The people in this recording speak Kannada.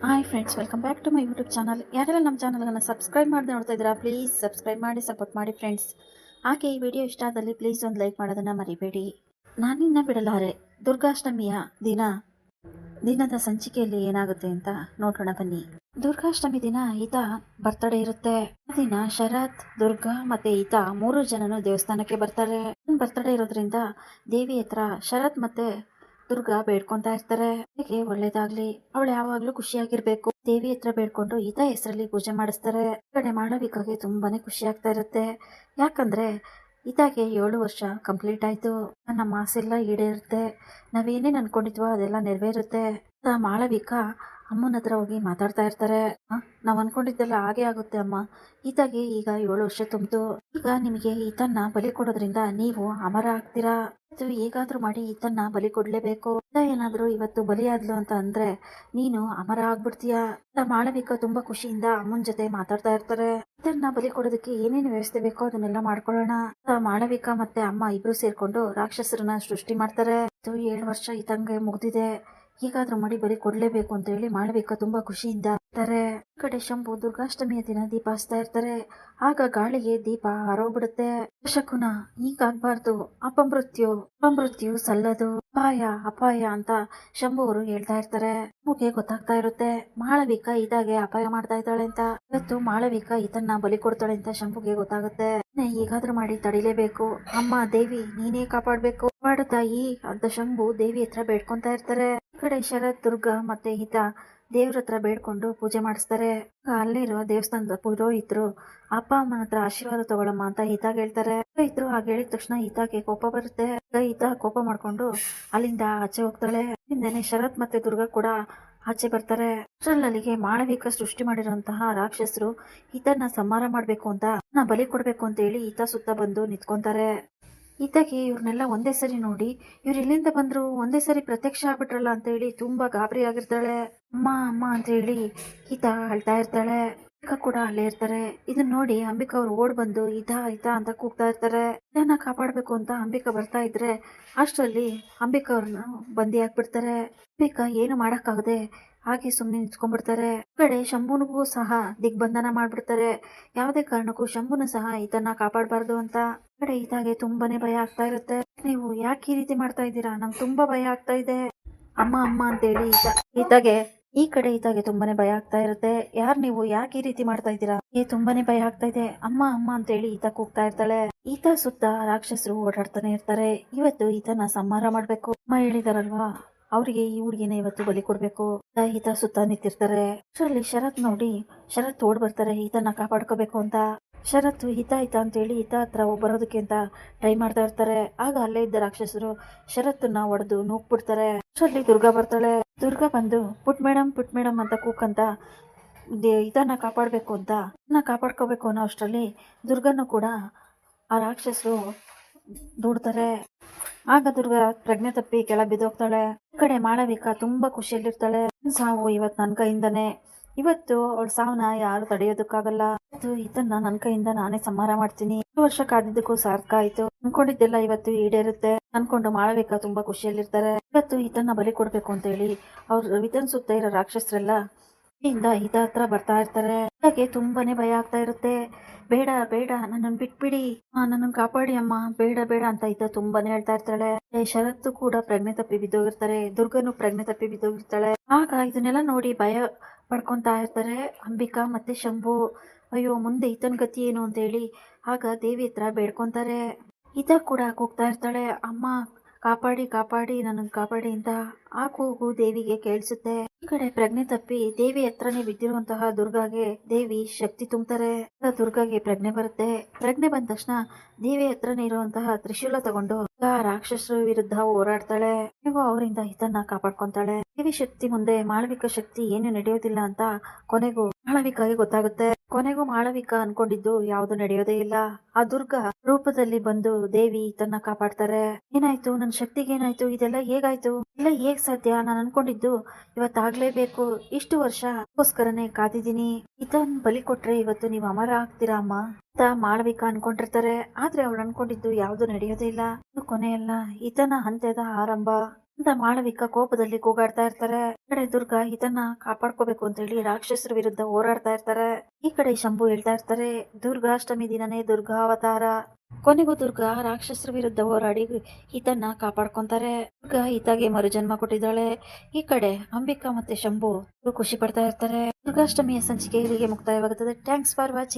Hi friends welcome back to my YouTube channel ಯಾರೆಲ್ಲ ನಮ್ಮ ಚಾನಲನ್ನು ಸಬ್ಸ್ಕ್ರೈಬ್ ಮಾಡದೆ ನೋಡ್ತಾ ಇದ್ದೀರಾ ಪ್ಲೀಸ್ ಸಬ್ಸ್ಕ್ರೈಬ್ ಮಾಡಿ ಸಪೋರ್ಟ್ ಮಾಡಿ ಫ್ರೆಂಡ್ಸ್ ಹಾಗೆ ಈ ವಿಡಿಯೋ ಇಷ್ಟ ಆದಲ್ಲಿ ಪ್ಲೀಸ್ ಒಂದು ಲೈಕ್ ಮಾಡೋದನ್ನು ಮರಿಬೇಡಿ. ನಾನಿನ್ನ ಬಿಡಲಾರೆ, ದುರ್ಗಾಷ್ಟಮಿಯ ದಿನ. ದಿನದ ಸಂಚಿಕೆಯಲ್ಲಿ ಏನಾಗುತ್ತೆ ಅಂತ ನೋಡೋಣ ಬನ್ನಿ. ದುರ್ಗಾಷ್ಟಮಿ ದಿನ ಈತ ಬರ್ತಡೇ ಇರುತ್ತೆ. ಆ ದಿನ ಶರತ್, ದುರ್ಗಾ ಮತ್ತೆ ಈತ ಮೂರು ಜನನು ದೇವಸ್ಥಾನಕ್ಕೆ ಬರ್ತಾರೆ. ಬರ್ತಡೇ ಇರೋದ್ರಿಂದ ದೇವಿ ಹತ್ರ ಶರತ್ ಮತ್ತೆ ದುರ್ಗಾ ಬೇಡ್ಕೊಂತಾ ಇರ್ತಾರೆ. ಒಳ್ಳೇದಾಗ್ಲಿ, ಅವಳು ಯಾವಾಗ್ಲೂ ಖುಷಿಯಾಗಿರ್ಬೇಕು. ದೇವಿ ಹತ್ರ ಬೇಡ್ಕೊಂಡು ಈತ ಹೆಸರಲ್ಲಿ ಪೂಜೆ ಮಾಡಿಸ್ತಾರೆ. ಕಡೆ ಮಾಳವಿಕಾಗೆ ತುಂಬಾನೇ ಖುಷಿ ಆಗ್ತಾ ಇರುತ್ತೆ. ಯಾಕಂದ್ರೆ, ಈತಾಗೆ ಏಳು ವರ್ಷ ಕಂಪ್ಲೀಟ್ ಆಯ್ತು. ನನ್ನ ಮಾಸೆಲ್ಲ ಈಡೇರುತ್ತೆ. ನಾವೇನೇನು ಅನ್ಕೊಂಡಿದ್ವೋ ಅದೆಲ್ಲ ನೆರವೇರುತ್ತೆ. ಮಾಳವಿಕಾ ಅಮ್ಮನ ಹತ್ರ ಹೋಗಿ ಮಾತಾಡ್ತಾ ಇರ್ತಾರೆ. ನಾವು ಅನ್ಕೊಂಡಿದ್ದೆಲ್ಲ ಹಾಗೆ ಆಗುತ್ತೆ ಅಮ್ಮ. ಈತಾಗೆ ಈಗ ಏಳು ವರ್ಷ ತುಂಬಿತು ಈಗ ನಿಮಗೆ ಈತನ್ನ ಬಲಿ ಕೊಡೋದ್ರಿಂದ ನೀವು ಅಮರ ಆಗ್ತೀರಾ? ಇದು ಹೇಗಾದ್ರೂ ಮಾಡಿ ಈತನ್ನ ಬಲಿ ಕೊಡ್ಲೇಬೇಕು. ಈತ ಏನಾದ್ರೂ ಇವತ್ತು ಬಲಿಯಾದ್ಲು ಅಂತ ಅಂದ್ರೆ ನೀನು ಅಮರ ಆಗ್ಬಿಡ್ತೀಯ? ಮಾಳವಿಕ ತುಂಬಾ ಖುಷಿಯಿಂದ ಅಮ್ಮನ ಜೊತೆ ಮಾತಾಡ್ತಾ ಇರ್ತಾರೆ. ಇದನ್ನ ಬಲಿ ಕೊಡೋದಕ್ಕೆ ಏನೇನು ವ್ಯವಸ್ಥೆ ಬೇಕೋ ಅದನ್ನೆಲ್ಲ ಮಾಡ್ಕೊಳ್ಳೋಣ. ಮಾಳವಿಕ ಮತ್ತೆ ಅಮ್ಮ ಇಬ್ರು ಸೇರ್ಕೊಂಡು ರಾಕ್ಷಸರನ್ನ ಸೃಷ್ಟಿ ಮಾಡ್ತಾರೆ. ಏಳು ವರ್ಷ ಈತಂಗೆ ಮುಗ್ದಿದೆ. ಹೀಗಾದ್ರೂ ಮಾಡಿ ಬಲಿ ಕೊಡ್ಲೇಬೇಕು ಅಂತ ಹೇಳಿ ಮಾಳವಿಕ ತುಂಬಾ ಖುಷಿಯಿಂದ ಇರ್ತಾರೆ. ಈ ಕಡೆ ಶಂಭು, ದುರ್ಗಾಷ್ಟಮಿಯ ದಿನ ದೀಪ ಹಚ್ತಾ ಇರ್ತಾರೆ. ಆಗ ಗಾಳಿಗೆ ದೀಪ ಹಾರೋಗ್ಬಿಡುತ್ತೆ. ಶಕುನ ಹೀಗಾಗ್ಬಾರ್ದು. ಅಪಮೃತ್ಯು ಅಪಮೃತ್ಯು ಸಲ್ಲದು. ಅಪಾಯ ಅಪಾಯ ಅಂತ ಶಂಭು ಅವರು ಹೇಳ್ತಾ ಇರ್ತಾರೆ. ಶಂಭುಗೆ ಗೊತ್ತಾಗ್ತಾ ಇರುತ್ತೆ. ಮಾಳವಿಕ ಇದಾಗೆ ಅಪಾಯ ಮಾಡ್ತಾ ಇದ್ದಾಳೆ ಅಂತ. ಇವತ್ತು ಮಾಳವಿಕ ಇದನ್ನ ಬಲಿ ಕೊಡ್ತಾಳೆ ಅಂತ ಶಂಭುಗೆ ಗೊತ್ತಾಗುತ್ತೆ. ಈಗಾದ್ರೂ ಮಾಡಿ ತಡಿಲೇಬೇಕು. ಅಮ್ಮ ದೇವಿ ನೀನೇ ಕಾಪಾಡ್ಬೇಕು. ಕಾಪಾಡು ತಾಯಿ ಅಂತ ಶಂಭು ದೇವಿ ಹತ್ರ ಬೇಡ್ಕೊಂತಾ ಇರ್ತಾರೆ. ಕಡೆ ಶರತ್ ದುರ್ಗ ಮತ್ತೆ ಹಿತ ದೇವ್ರ ಹತ್ರ ಬೇಡ್ಕೊಂಡು ಪೂಜೆ ಮಾಡಿಸ್ತಾರೆ. ಅಲ್ಲಿರೋ ದೇವಸ್ಥಾನದ ಪುರೋಹಿತರು, ಅಪ್ಪ ಅಮ್ಮನ ಹತ್ರ ಆಶೀರ್ವಾದ ತಗೊಳಮ್ಮ ಅಂತ ಹಿತಾಗ ಹೇಳ್ತಾರೆ. ಪುರೋಹಿತರು ಹಾಗೆ ಹೇಳಿದ ತಕ್ಷಣ ಹಿತಾಗೆ ಕೋಪ ಬರುತ್ತೆ. ಹಿತ ಕೋಪ ಮಾಡ್ಕೊಂಡು ಅಲ್ಲಿಂದ ಆಚೆ ಹೋಗ್ತಾಳೆ. ಹಿಂದೆನೆ ಶರತ್ ಮತ್ತೆ ದುರ್ಗ ಕೂಡ ಆಚೆ ಬರ್ತಾರೆ. ಅಲ್ಲಿಗೆ ಮಾಳವಿಕ ಸೃಷ್ಟಿ ಮಾಡಿರುವಂತಹ ರಾಕ್ಷಸರು ಹಿತನ ಸಂಹಾರ ಮಾಡ್ಬೇಕು ಅಂತ ನಾ ಬಲಿ ಕೊಡ್ಬೇಕು ಅಂತ ಹೇಳಿ ಹಿತ ಸುತ್ತ ಬಂದು ನಿಂತ್ಕೊಂತಾರೆ. ಈತಗೆ ಇವ್ರನ್ನೆಲ್ಲ ಒಂದೇ ಸರಿ ನೋಡಿ, ಇವ್ರು ಇಲ್ಲಿಂದ ಬಂದ್ರು ಒಂದೇ ಸರಿ ಪ್ರತ್ಯಕ್ಷ ಆಗ್ಬಿಟ್ರಲ್ಲ ಅಂತ ಹೇಳಿ ತುಂಬಾ ಗಾಬರಿ ಆಗಿರ್ತಾಳೆ. ಅಮ್ಮ ಅಮ್ಮ ಅಂತ ಹೇಳಿ ಈತ ಅಳ್ತಾ ಇರ್ತಾಳೆ. ಕೂಡ ಅಲ್ಲೇ ಇರ್ತಾರೆ. ಇದನ್ನ ನೋಡಿ ಅಂಬಿಕಾ ಅವ್ರು ಓಡ್ ಬಂದು ಇದ ಇದ ಅಂತ ಕೂಗ್ತಾ ಇರ್ತಾರೆ. ಇದನ್ನ ಕಾಪಾಡ್ಬೇಕು ಅಂತ ಅಂಬಿಕಾ ಬರ್ತಾ ಇದ್ರೆ ಅಷ್ಟರಲ್ಲಿ ಅಂಬಿಕಾ ಅವ್ರನ್ನ ಬಂದಿ ಹಾಕ್ಬಿಡ್ತಾರೆ. ಅಂಬಿಕಾ ಏನು ಮಾಡಕ್ಕಾಗದೆ ಹಾಗೆ ಸುಮ್ಮನೆ ನಿಂತ್ಕೊಂಡ್ಬಿಡ್ತಾರೆ. ಕಡೆ ಶಂಭುನಿಗೂ ಸಹ ದಿಗ್ಬಂಧನ ಮಾಡ್ಬಿಡ್ತಾರೆ. ಯಾವುದೇ ಕಾರಣಕ್ಕೂ ಶಂಭುನ ಸಹ ಈತನ ಕಾಪಾಡಬಾರ್ದು ಅಂತ. ಕಡೆ ಈತಾಗೆ ತುಂಬಾನೇ ಭಯ ಆಗ್ತಾ ಇರುತ್ತೆ. ನೀವು ಯಾಕೆ ಈ ರೀತಿ ಮಾಡ್ತಾ ಇದ್ದೀರಾ? ನಂಗೆ ತುಂಬಾ ಭಯ ಆಗ್ತಾ ಇದೆ. ಅಮ್ಮ ಅಮ್ಮ ಅಂತೇಳಿ ಈತ, ಈತಾಗೆ, ಈ ಕಡೆ ಈತಾಗೆ ತುಂಬಾನೇ ಭಯ ಆಗ್ತಾ ಇರುತ್ತೆ. ಯಾರ್ ನೀವು? ಯಾಕೆ ಈ ರೀತಿ ಮಾಡ್ತಾ ಇದ್ದೀರಾ? ಏ ತುಂಬಾನೇ ಭಯ ಆಗ್ತಾ ಇದೆ. ಅಮ್ಮ ಅಮ್ಮ ಅಂತ ಹೇಳಿ ಈತ ಕೂಗ್ತಾ ಇರ್ತಾಳೆ. ಈತ ಸುತ್ತ ರಾಕ್ಷಸರು ಓಡಾಡ್ತಾನೆ ಇರ್ತಾರೆ. ಇವತ್ತು ಈತನ ಸಂಹಾರ ಮಾಡ್ಬೇಕು. ಅಮ್ಮ ಹೇಳಿದಾರಲ್ವಾ? ಅವರಿಗೆ ಈ ಹುಡುಗಿನ ಇವತ್ತು ಬಲಿ ಕೊಡ್ಬೇಕು. ಈತ ಸುತ್ತ ನಿಂತಿರ್ತಾರೆ. ಅಷ್ಟರಲ್ಲಿ ಶರತ್ ನೋಡಿ, ಶರತ್ ಓಡ್ ಬರ್ತಾರೆ ಈತನ ಕಾಪಾಡ್ಕೋಬೇಕು ಅಂತ. ಶರತ್ ಹಿತ ಹಿತ ಅಂತೇಳಿ ಹಿತ ಹತ್ರ ಬರೋದಕ್ಕೆ ಅಂತ ಟ್ರೈ ಮಾಡ್ತಾ ಇರ್ತಾರೆ. ಆಗ ಅಲ್ಲೇ ಇದ್ದ ರಾಕ್ಷಸರು ಶರತ್ನ ಒಡೆದು ನೂಕ್ಬಿಡ್ತಾರೆ. ಅಷ್ಟರಲ್ಲಿ ದುರ್ಗಾ ಬರ್ತಾಳೆ. ದುರ್ಗಾ ಬಂದು, ಪುಟ್ ಮೇಡಮ್ ಪುಟ್ ಮೇಡಮ್ ಅಂತ ಕೂಕಂತ ಇದನ್ನ ಕಾಪಾಡಬೇಕು ಅಂತ. ಇದನ್ನ ಕಾಪಾಡ್ಕೋಬೇಕು ಅನ್ನೋ ಅಷ್ಟರಲ್ಲಿ ದುರ್ಗನ್ನು ಕೂಡ ಆ ರಾಕ್ಷಸರು ದೂಡ್ತಾರೆ. ಆಗ ದುರ್ಗಾ ಪ್ರಜ್ಞೆ ತಪ್ಪಿ ಕೆಳ ಬಿದ್ದೋಗ್ತಾಳೆ. ಕಡೆ ಮಾಳವಿಕ ತುಂಬಾ ಖುಷಿಯಲ್ಲಿರ್ತಾಳೆ. ಸಾವು ಇವತ್ತು ನನ್ನ ಕೈಯಿಂದನೇ. ಇವತ್ತು ಅವಳ ಸಾವನ್ನ ಯಾರು ತಡೆಯೋದಕ್ಕಾಗಲ್ಲ. ಇವತ್ತು ಇದನ್ನ ನನ್ನ ಕೈಯಿಂದ ನಾನೇ ಸಂಹಾರ ಮಾಡ್ತೀನಿ. ಈ ವರ್ಷ ಕಾದಿದ್ದಕ್ಕೂ ಸಾರ್ಥಕ ಆಯ್ತು. ಅನ್ಕೊಂಡಿದ್ದೆಲ್ಲ ಇವತ್ತು ಈಡೇರುತ್ತೆ. ಅನ್ಕೊಂಡು ಮಾಳವಿಕ ತುಂಬಾ ಖುಷಿಯಲ್ಲಿರ್ತಾರೆ. ಇವತ್ತು ಈತನ್ನ ಬಲಿ ಕೊಡ್ಬೇಕು ಅಂತ ಹೇಳಿ ಅವ್ರ ವಿತನ್ ಸುತ್ತ ಇರೋ ರಾಕ್ಷಸರೆಲ್ಲ ಇಂದ ಈತ ಹತ್ರ ಬರ್ತಾ ಇರ್ತಾರೆ. ಹಾಗೆ ತುಂಬಾನೇ ಭಯ ಆಗ್ತಾ ಇರುತ್ತೆ. ಬೇಡ ಬೇಡ, ನನ್ನನ್ನು ಬಿಟ್ಬಿಡಿ. ನನ್ನನ್ನು ಕಾಪಾಡಿ ಅಮ್ಮ. ಬೇಡ ಬೇಡ ಅಂತ ಇದ್ದ ತುಂಬಾನೇ ಹೇಳ್ತಾ ಇರ್ತಾಳೆ. ಶರತ್ತು ಕೂಡ ಪ್ರಜ್ಞೆ ತಪ್ಪಿ ಬಿದ್ದೋಗಿರ್ತಾರೆ. ದುರ್ಗನು ಪ್ರಜ್ಞೆ ತಪ್ಪಿ ಬಿದ್ದೋಗಿರ್ತಾಳೆ. ಆಗ ಇದನ್ನೆಲ್ಲ ನೋಡಿ ಭಯ ಪಡ್ಕೊಂತಾ ಇರ್ತಾರೆ ಅಂಬಿಕಾ ಮತ್ತೆ ಶಂಭು. ಅಯ್ಯೋ, ಮುಂದೆ ಈತನ ಗತಿ ಏನು ಅಂತ ಹೇಳಿ ಆಗ ದೇವಿ ಹತ್ರ ಬೇಡ್ಕೊಂತಾರೆ. ಈತ ಕೂಡ ಕೂಗ್ತಾ ಇರ್ತಾಳೆ. ಅಮ್ಮ, ಕಾಪಾಡಿ ಕಾಪಾಡಿ, ನನ್ನನ್ನು ಕಾಪಾಡಿ ಅಂತ. ಆ ಕೂಗು ದೇವಿಗೆ ಕೇಳಿಸುತ್ತೆ. ಈ ಕಡೆ ಪ್ರಜ್ಞೆ ತಪ್ಪಿ ದೇವಿ ಹತ್ರನೇ ಬಿದ್ದಿರುವಂತಹ ದುರ್ಗಾಗೆ ದೇವಿ ಶಕ್ತಿ ತುಂಬ್ತಾರೆ. ದುರ್ಗಾಗೆ ಪ್ರಜ್ಞೆ ಬರುತ್ತೆ. ಪ್ರಜ್ಞೆ ಬಂದ ತಕ್ಷಣ ದೇವಿ ಹತ್ರನೇ ಇರುವಂತಹ ತ್ರಿಶೂಲ ತಗೊಂಡು ಆ ರಾಕ್ಷಸರ ವಿರುದ್ಧ ಹೋರಾಡ್ತಾಳೆ. ಹೇಗೋ ಅವರಿಂದ ಹಿತನ್ನ ಕಾಪಾಡ್ಕೊಂತಾಳೆ. ದೇವಿ ಶಕ್ತಿ ಮುಂದೆ ಮಾಳವಿಕ ಶಕ್ತಿ ಏನು ನಡೆಯೋದಿಲ್ಲ ಅಂತ ಕೊನೆಗೂ ಮಾಳವಿಕಾಗೆ ಗೊತ್ತಾಗುತ್ತೆ. ಕೊನೆಗೂ ಮಾಳವಿಕ ಅನ್ಕೊಂಡಿದ್ದು ಯಾವುದು ನಡೆಯೋದೇ ಇಲ್ಲ. ಆ ದುರ್ಗಾ ರೂಪದಲ್ಲಿ ಬಂದು ದೇವಿ ತನ್ನ ಕಾಪಾಡ್ತಾರೆ. ಏನಾಯ್ತು? ನನ್ನ ಶಕ್ತಿಗೆ ಏನಾಯ್ತು ಇದೆಲ್ಲ ಹೇಗಾಯ್ತು? ಇಲ್ಲ ಹೇಗ್ ಸಾಧ್ಯ ನಾನು ಅನ್ಕೊಂಡಿದ್ದು? ಇವತ್ತಾಗ್ಲೇಬೇಕು. ಇಷ್ಟು ವರ್ಷ ಅದಕ್ಕೋಸ್ಕರನೇ ಕಾದಿದ್ದೀನಿ. ಇದನ್ ಬಲಿ ಕೊಟ್ರೆ ಇವತ್ತು ನೀವು ಅಮರ ಆಗ್ತೀರಾ ಅಮ್ಮ? ಅಂತ ಮಾಡ್ಬೇಕಾ ಅನ್ಕೊಂಡಿರ್ತಾರೆ. ಆದ್ರೆ ಅವಳು ಅನ್ಕೊಂಡಿದ್ದು ಯಾವ್ದು ನಡೆಯೋದೇ ಇಲ್ಲ. ಕೊನೆಯಲ್ಲ, ಈತನ ಹಂತದ ಆರಂಭ. ಅಂತ ಮಾಳವಿಕ ಕೋಪದಲ್ಲಿ ಕೂಗಾಡ್ತಾ ಇರ್ತಾರೆ. ಈ ಕಡೆ ದುರ್ಗಾ ಇದನ್ನ ಕಾಪಾಡ್ಕೋಬೇಕು ಅಂತ ಹೇಳಿ ರಾಕ್ಷಸರ ವಿರುದ್ಧ ಹೋರಾಡ್ತಾ ಇರ್ತಾರೆ. ಈ ಕಡೆ ಶಂಭು ಹೇಳ್ತಾ ಇರ್ತಾರೆ, ದುರ್ಗಾಷ್ಟಮಿ ದಿನನೇ ದುರ್ಗಾ ಅವತಾರ. ಕೊನೆಗೂ ದುರ್ಗಾ ರಾಕ್ಷಸರ ವಿರುದ್ಧ ಹೋರಾಡಿ ಹಿತನ್ನ ಕಾಪಾಡ್ಕೊಂತಾರೆ. ದುರ್ಗಾ ಈತಾಗೆ ಮರುಜನ್ಮ ಕೊಟ್ಟಿದ್ದಾಳೆ. ಈ ಕಡೆ ಅಂಬಿಕಾ ಮತ್ತೆ ಶಂಭು ಖುಷಿ ಪಡ್ತಾ ಇರ್ತಾರೆ. ದುರ್ಗಾಷ್ಟಮಿಯ ಸಂಚಿಕೆ ಇಲ್ಲಿಗೆ ಮುಕ್ತಾಯವಾಗುತ್ತದೆ. Thanks for watching